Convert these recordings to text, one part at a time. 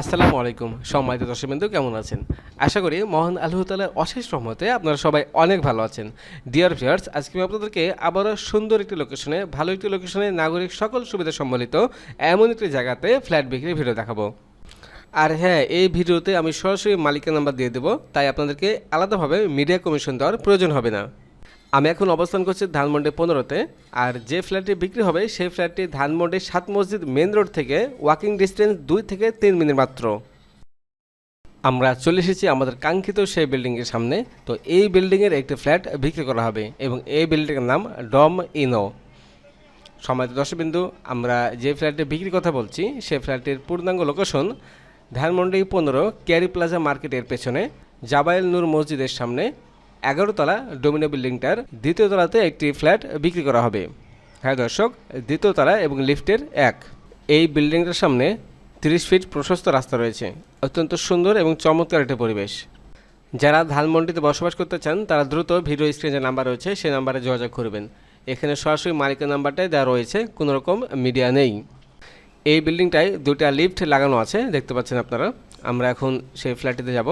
আসসালামু আলাইকুম। সম্মানিত দর্শকবৃন্দ, কেমন আছেন? আশা করি মহান আল্লাহ তালার অশেষ রহমতে আপনারা সবাই অনেক ভালো আছেন। ডিয়ার ভিউয়ার্স আজকে আমি আপনাদেরকে আবারও সুন্দর একটি লোকেশনে ভালো একটি লোকেশনে নাগরিক সকল সুবিধা সম্বলিত এমন একটি জায়গাতে ফ্ল্যাট বিক্রির ভিডিও দেখাবো। আর হ্যাঁ এই ভিডিওতে আমি সরাসরি মালিকের নাম্বার দিয়ে দেবো, তাই আপনাদেরকে আলাদাভাবে মিডিয়া কমিশন দেওয়ার প্রয়োজন হবে না। আমি এখন অবস্থান করছি ধানমন্ডি পনেরোতে। আর যে ফ্ল্যাটটি বিক্রি হবে, সেই ফ্ল্যাটটি ধানমন্ডি সাত মসজিদ মেন রোড থেকে ওয়াকিং ডিস্টেন্স দুই থেকে তিন মিনিট মাত্র। আমরা চলে এসেছি আমাদের কাঙ্ক্ষিত সেই বিল্ডিংয়ের সামনে। তো এই বিল্ডিংয়ের একটি ফ্ল্যাট বিক্রি করা হবে এবং এই বিল্ডিংয়ের নাম ডম ইনো। সমাজ দর্শকবিন্দু, আমরা যে ফ্ল্যাটটি বিক্রির কথা বলছি সেই ফ্ল্যাটটির পূর্ণাঙ্গ লোকেশন ধানমন্ডি পনেরো ক্যারি প্লাজা মার্কেটের পেছনে জাবায়েল নূর মসজিদের সামনে। এগারোতলা ডোমিনো বিল্ডিংটার দ্বিতীয় তলাতে একটি ফ্ল্যাট বিক্রি করা হবে। হ্যাঁ দর্শক, দ্বিতীয় তলা এবং লিফটের এক। এই বিল্ডিংটার সামনে তিরিশ ফিট প্রশস্ত রাস্তা রয়েছে। অত্যন্ত সুন্দর এবং চমৎকার একটি পরিবেশ। যারা ধানমন্ডিতে বসবাস করতে চান, তারা দ্রুত ভিডিও স্ক্রিনে নাম্বার রয়েছে, সেই নাম্বারে যোগাযোগ করবেন। এখানে সরাসরি মালিকের নাম্বারটাই দেওয়া রয়েছে, কোনো রকম মিডিয়া নেই। এই বিল্ডিংটায় দুটা লিফট লাগানো আছে, দেখতে পাচ্ছেন আপনারা। আমরা এখন সেই ফ্ল্যাটটিতে যাব।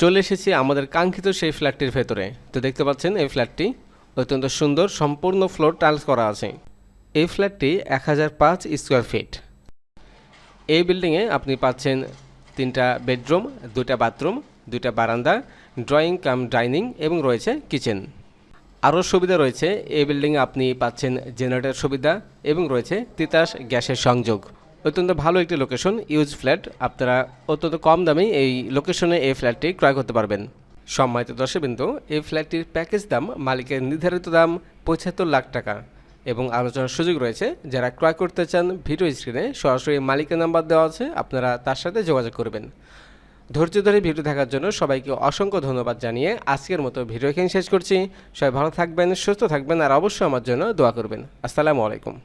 চলে এসেছি আমাদের কাঙ্ক্ষিত সেই ফ্ল্যাটটির ভেতরে। তো দেখতে পাচ্ছেন, এই ফ্ল্যাটটি অত্যন্ত সুন্দর, সম্পূর্ণ ফ্লোর টাইলস করা আছে। এই ফ্ল্যাটটি এক হাজার পাঁচ স্কোয়ার ফিট। এই বিল্ডিংয়ে আপনি পাচ্ছেন তিনটা বেডরুম দুটা বাথরুম দুটা বারান্দা, ড্রয়িং কাম, ডাইনিং এবং রয়েছে কিচেন। আরও সুবিধা রয়েছে, এই বিল্ডিংয়ে আপনি পাচ্ছেন জেনারেটর সুবিধা এবং রয়েছে তিতাস গ্যাসের সংযোগ। অত্যন্ত ভালো একটি লোকেশন ইউজ ফ্ল্যাট আপনারা অত্যন্ত কম দামেই এই লোকেশনে এই ফ্ল্যাটটি ক্রয় করতে পারবেন। সম্মানিত দর্শকবৃন্দ, এই ফ্ল্যাটটির প্যাকেজ দাম, মালিকের নির্ধারিত দাম পঁচাত্তর লাখ টাকা। এবং আলোচনার সুযোগ রয়েছে, যারা ক্রয় করতে চান ভিডিও স্ক্রিনে সরাসরি মালিকের নাম্বার দেওয়া আছে, আপনারা তার সাথে যোগাযোগ করবেন। ধৈর্য ধরে ভিডিও দেখার জন্য সবাইকে অসংখ্য ধন্যবাদ জানিয়ে আজকের মতো ভিডিও এখানে শেষ করছি। সবাই ভালো থাকবেন, সুস্থ থাকবেন, আর অবশ্যই আমার জন্য দোয়া করবেন। আসসালামু আলাইকুম।